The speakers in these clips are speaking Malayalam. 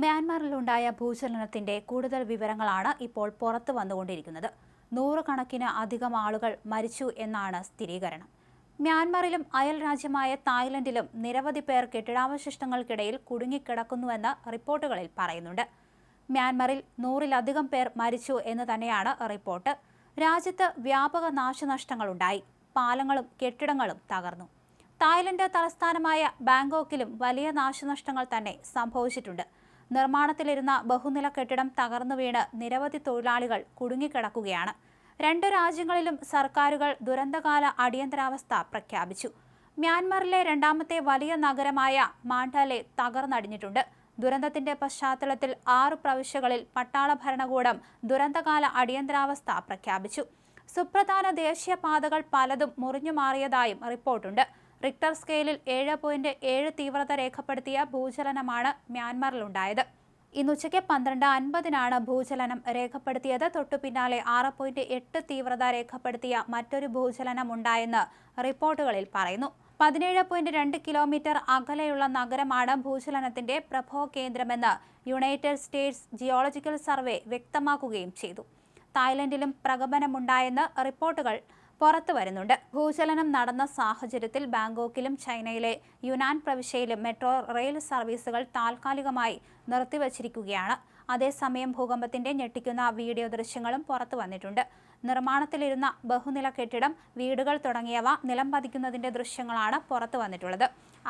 മ്യാൻമാറിലുണ്ടായ ഭൂചലനത്തിന്റെ കൂടുതൽ വിവരങ്ങളാണ് ഇപ്പോൾ പുറത്തു വന്നുകൊണ്ടിരിക്കുന്നത്. നൂറുകണക്കിന് അധികം ആളുകൾ മരിച്ചു എന്നാണ് സ്ഥിരീകരണം. മ്യാൻമാറിലും അയൽ രാജ്യമായ തായ്ലൻഡിലും നിരവധി പേർ കെട്ടിടാവശിഷ്ടങ്ങൾക്കിടയിൽ കുടുങ്ങിക്കിടക്കുന്നുവെന്ന് റിപ്പോർട്ടുകളിൽ പറയുന്നുണ്ട്. മ്യാൻമറിൽ നൂറിലധികം പേർ മരിച്ചു എന്ന് തന്നെയാണ് റിപ്പോർട്ട്. രാജ്യത്ത് വ്യാപക നാശനഷ്ടങ്ങളുണ്ടായി. പാലങ്ങളും കെട്ടിടങ്ങളും തകർന്നു. തായ്ലൻഡ് തലസ്ഥാനമായ ബാങ്കോക്കിലും വലിയ നാശനഷ്ടങ്ങൾ തന്നെ സംഭവിച്ചിട്ടുണ്ട്. നിർമ്മാണത്തിലിരുന്ന ബഹുനില കെട്ടിടം തകർന്നു വീണ് നിരവധി തൊഴിലാളികൾ കുടുങ്ങിക്കിടക്കുകയാണ്. രണ്ട് രാജ്യങ്ങളിലും സർക്കാരുകൾ ദുരന്തകാല അടിയന്തരാവസ്ഥ പ്രഖ്യാപിച്ചു. മ്യാൻമറിലെ രണ്ടാമത്തെ വലിയ നഗരമായ മാണ്ടാലെ തകർന്നടിഞ്ഞിട്ടുണ്ട്. ദുരന്തത്തിന്റെ പശ്ചാത്തലത്തിൽ ആറ് പ്രവിശ്യകളിൽ പട്ടാള ഭരണകൂടം ദുരന്തകാല അടിയന്തരാവസ്ഥ പ്രഖ്യാപിച്ചു. സുപ്രധാന ദേശീയപാതകൾ പലതും മുറിഞ്ഞു മാറിയതായും റിപ്പോർട്ടുണ്ട്. റിക്ടർ സ്കെയിലിൽ ഏഴ് പോയിന്റ് ഏഴ് തീവ്രത രേഖപ്പെടുത്തിയ ഭൂചലനമാണ് മ്യാൻമറിലുണ്ടായത്. ഇന്ന് ഉച്ചയ്ക്ക് പന്ത്രണ്ട് അൻപതിനാണ് ഭൂചലനം രേഖപ്പെടുത്തിയത്. തൊട്ടു പിന്നാലെ ആറ് പോയിന്റ് എട്ട് തീവ്രത രേഖപ്പെടുത്തിയ മറ്റൊരു ഭൂചലനം ഉണ്ടായെന്ന് റിപ്പോർട്ടുകളിൽ പറയുന്നു. പതിനേഴ് പോയിന്റ് രണ്ട് കിലോമീറ്റർ അകലെയുള്ള നഗരമാണ് ഭൂചലനത്തിന്റെ പ്രഭവ കേന്ദ്രമെന്ന് യുണൈറ്റഡ് സ്റ്റേറ്റ്സ് ജിയോളജിക്കൽ സർവേ വ്യക്തമാക്കുകയും ചെയ്തു. തായ്ലൻഡിലും പ്രകമ്പനമുണ്ടായെന്ന് റിപ്പോർട്ടുകൾ പുറത്തു വരുന്നുണ്ട്. ഭൂചലനം നടന്ന സാഹചര്യത്തിൽ ബാങ്കോക്കിലും ചൈനയിലെ യുനാൻ പ്രവിശ്യയിലും മെട്രോ റെയിൽ സർവീസുകൾ താൽക്കാലികമായി നിർത്തിവച്ചിരിക്കുകയാണ്. അതേസമയം ഭൂകമ്പത്തിന്റെ ഞെട്ടിക്കുന്ന വീഡിയോ ദൃശ്യങ്ങളും പുറത്തു വന്നിട്ടുണ്ട്. നിർമ്മാണത്തിലിരുന്ന ബഹുനില കെട്ടിടം വീടുകൾ തുടങ്ങിയവ നിലം പതിക്കുന്നതിന്റെ ദൃശ്യങ്ങളാണ് പുറത്തു വന്നിട്ടുള്ളത്.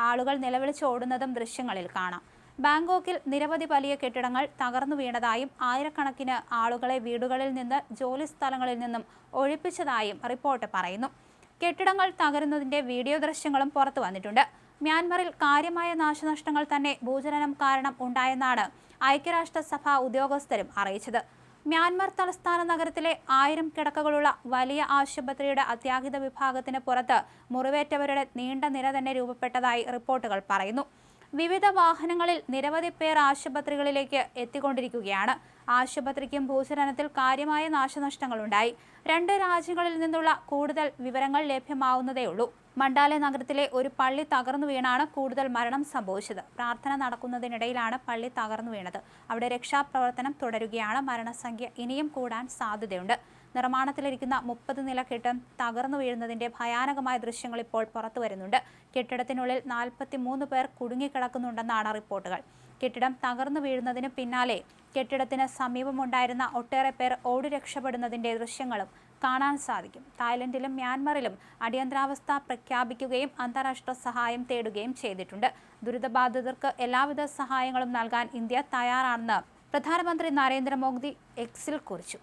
ആളുകൾ നിലവിളിച്ചോടുന്നതും ദൃശ്യങ്ങളിൽ കാണാം. ബാങ്കോക്കിൽ നിരവധി വലിയ കെട്ടിടങ്ങൾ തകർന്നു വീണതായും ആയിരക്കണക്കിന് ആളുകളെ വീടുകളിൽ നിന്ന് ജോലി സ്ഥലങ്ങളിൽ നിന്നും ഒഴിപ്പിച്ചതായും റിപ്പോർട്ട് പറയുന്നു. കെട്ടിടങ്ങൾ തകരുന്നതിന്റെ വീഡിയോ ദൃശ്യങ്ങളും പുറത്തു വന്നിട്ടുണ്ട്. മ്യാൻമറിൽ കാര്യമായ നാശനഷ്ടങ്ങൾ തന്നെ ഭൂചലനം കാരണം ഉണ്ടായെന്നാണ് ഐക്യരാഷ്ട്രസഭ ഉദ്യോഗസ്ഥരും അറിയിച്ചത്. മ്യാൻമർ തലസ്ഥാന നഗരത്തിലെ ആയിരം കിടക്കകളുള്ള വലിയ ആശുപത്രിയുടെ അത്യാഹിത വിഭാഗത്തിന് പുറത്ത് മുറിവേറ്റവരുടെ നീണ്ട നിര തന്നെ രൂപപ്പെട്ടതായി റിപ്പോർട്ടുകൾ പറയുന്നു. വിവിധ വാഹനങ്ങളിൽ നിരവധി പേർ ആശുപത്രികളിലേക്ക് എത്തിക്കൊണ്ടിരിക്കുകയാണ്. ആശുപത്രിക്കും ഭൂചലനത്തിൽ കാര്യമായ നാശനഷ്ടങ്ങളുണ്ടായി. രണ്ട് രാജ്യങ്ങളിൽ നിന്നുള്ള കൂടുതൽ വിവരങ്ങൾ ലഭ്യമാവുന്നതേയുള്ളൂ. മണ്ടാലെ നഗരത്തിലെ ഒരു പള്ളി തകർന്നു വീണാണ് കൂടുതൽ മരണം സംഭവിച്ചത്. പ്രാർത്ഥന നടക്കുന്നതിനിടയിലാണ് പള്ളി തകർന്നു വീണത്. അവിടെ രക്ഷാപ്രവർത്തനം തുടരുകയാണ്. മരണസംഖ്യ ഇനിയും കൂടാൻ സാധ്യതയുണ്ട്. നിർമ്മാണത്തിലിരിക്കുന്ന മുപ്പത് നില കെട്ടിടം തകർന്നു വീഴുന്നതിന്റെ ഭയാനകമായ ദൃശ്യങ്ങൾ ഇപ്പോൾ പുറത്തു വരുന്നുണ്ട്. കെട്ടിടത്തിനുള്ളിൽ നാൽപ്പത്തി മൂന്ന് പേർ കുടുങ്ങിക്കിടക്കുന്നുണ്ടെന്നാണ് റിപ്പോർട്ടുകൾ. കെട്ടിടം തകർന്നു വീഴുന്നതിന് പിന്നാലെ കെട്ടിടത്തിന് സമീപമുണ്ടായിരുന്ന ഒട്ടേറെ പേർ ഓടി രക്ഷപ്പെടുന്നതിന്റെ ദൃശ്യങ്ങളും കാണാൻ സാധിക്കും. തായ്ലൻഡിലും മ്യാൻമറിലും അടിയന്തരാവസ്ഥ പ്രഖ്യാപിക്കുകയും അന്താരാഷ്ട്ര സഹായം തേടുകയും ചെയ്തിട്ടുണ്ട്. ദുരിതബാധിതർക്ക് എല്ലാവിധ സഹായങ്ങളും നൽകാൻ ഇന്ത്യ തയ്യാറാണെന്ന് പ്രധാനമന്ത്രി നരേന്ദ്രമോദി എക്സിൽ കുറിച്ചു.